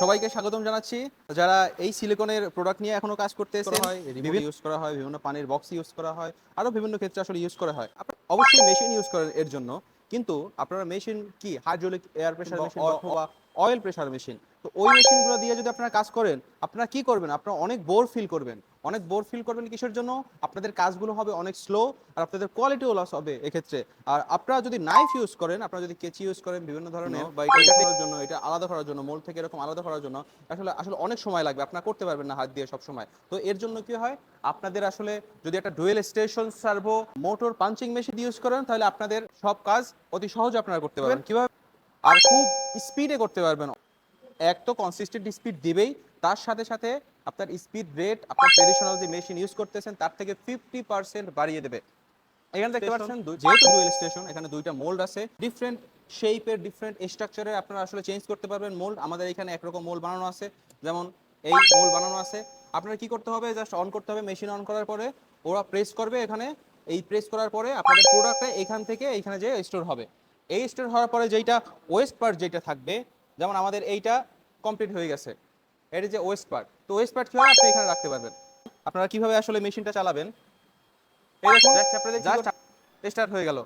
সবাইকে স্বাগতম জানাচ্ছি। যারা এই সিলিকনের প্রোডাক্ট নিয়ে এখনও কাজ করতে এসে হয় রিভিউ ইউজ করা হয় বিভিন্ন পানির বক্স ইউজ করা হয় আরও বিভিন্ন ক্ষেত্রে আসলে ইউজ করা হয়। অবশ্যই মেশিন ইউজ করেন এর জন্য কিন্তু আপনারা মেশিন কি? হাইড্রোলিক এয়ার প্রেসার মেশিন অথবা অয়েল প্রেশার মেশিন তো ওই মেশিনগুলো দিয়ে যদি আপনারা কাজ করেন আপনারা কি করবেন? আপনারা অনেক বোর ফিল করবেন। অনেক বোর ফিল করবেন কিসের জন্য? আপনাদের কাজগুলো হবে অনেক স্লো আর আপনাদের কোয়ালিটিও লস হবে এক্ষেত্রে। আর আপনারা যদি নাইফ ইউজ করেন আপনারা যদি কেচি ইউজ করেন বিভিন্ন ধরনের বা এটা করার জন্য এটা আলাদা করার জন্য মোল থেকে এরকম আলাদা করার জন্য আসলে আসলে অনেক সময় লাগবে। আপনারা করতে পারবেন না হাত দিয়ে সব সময় তো এর জন্য কি হয়? আপনাদের আসলে যদি একটা dual station servo motor punching machine use করেন তাহলে আপনাদের সব কাজ অতি সহজে আপনারা করতে পারবেন। কীভাবে আর খুব স্পিডে করতে পারবেন। এক তো কনসিস্টেন্ট স্পিড দিবেই তার সাথে সাথে আপনার স্পিড রেট আপনার ট্রেডিশনাল যে মেশিন ইউজ করতেছেন তার থেকে ফিফটি পার্সেন্ট বাড়িয়ে দেবে। এখানে দেখতে পাচ্ছেন যেহেতু ডুয়েল স্টেশন এখানে দুইটা মোল্ড আছে। ডিফারেন্ট শেপের ডিফারেন্ট স্ট্রাকচারে আপনারা আসলে চেঞ্জ করতে পারবেন মোল্ড আমাদের এখানে একরকম মোল্ড বানানো আছে। যেমন এই মোল্ড বানানো আছে। আপনারা কি করতে হবে? জাস্ট অন করতে হবে মেশিন অন করার পরে। ওরা প্রেস করবে এখানে। এই প্রেস করার পরে আপনাদের প্রোডাক্টটা এখান থেকে এইখানে যে স্টোর হবে। এই স্টোর হওয়ার পরে যেইটা ওয়েস্ট পার্ট যেটা থাকবে যেমন আমাদের এইটা কমপ্লিট হয়ে গেছে। এটা যে ওয়েস্ট পার্ট তো ওয়েস্ট পার্ট কি আপনি এখানে রাখতে পারবেন। আপনারা কীভাবে আসলে মেশিনটা চালাবেন? স্টার্ট হয়ে গেল।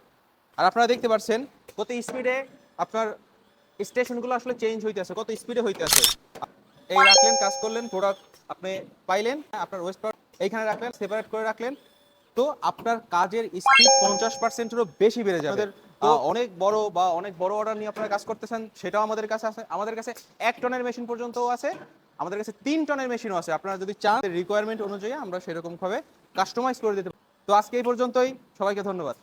আর আপনারা দেখতে পাচ্ছেন কত স্পিডে আপনার স্টেশনগুলো আসলে চেঞ্জ হইতেছে কত স্পিডে হইতেছে। এই রাখলেন কাজ করলেন প্রোডাক্ট আপনি পাইলেন আপনার ওয়েস্ট পার্ট এইখানে রাখলেন সেপারেট করে রাখলেন। তো আপনার কাজের স্পিড পঞ্চাশ পার্সেন্টেরও বেশি বেড়ে যাবে। অনেক বড় বা অনেক বড় অর্ডার নিয়ে আপনারা কাজ করতেছেন, সেটাও আমাদের কাছে আছে। আমাদের কাছে এক টনের মেশিন পর্যন্তও আছে। আমাদের কাছে তিন টনের মেশিনও আছে। আপনারা যদি চান রিকোয়ারমেন্ট অনুযায়ী আমরা সেরকমভাবে কাস্টমাইজ করে দিতে। তো আজকে এই পর্যন্তই। সবাইকে ধন্যবাদ।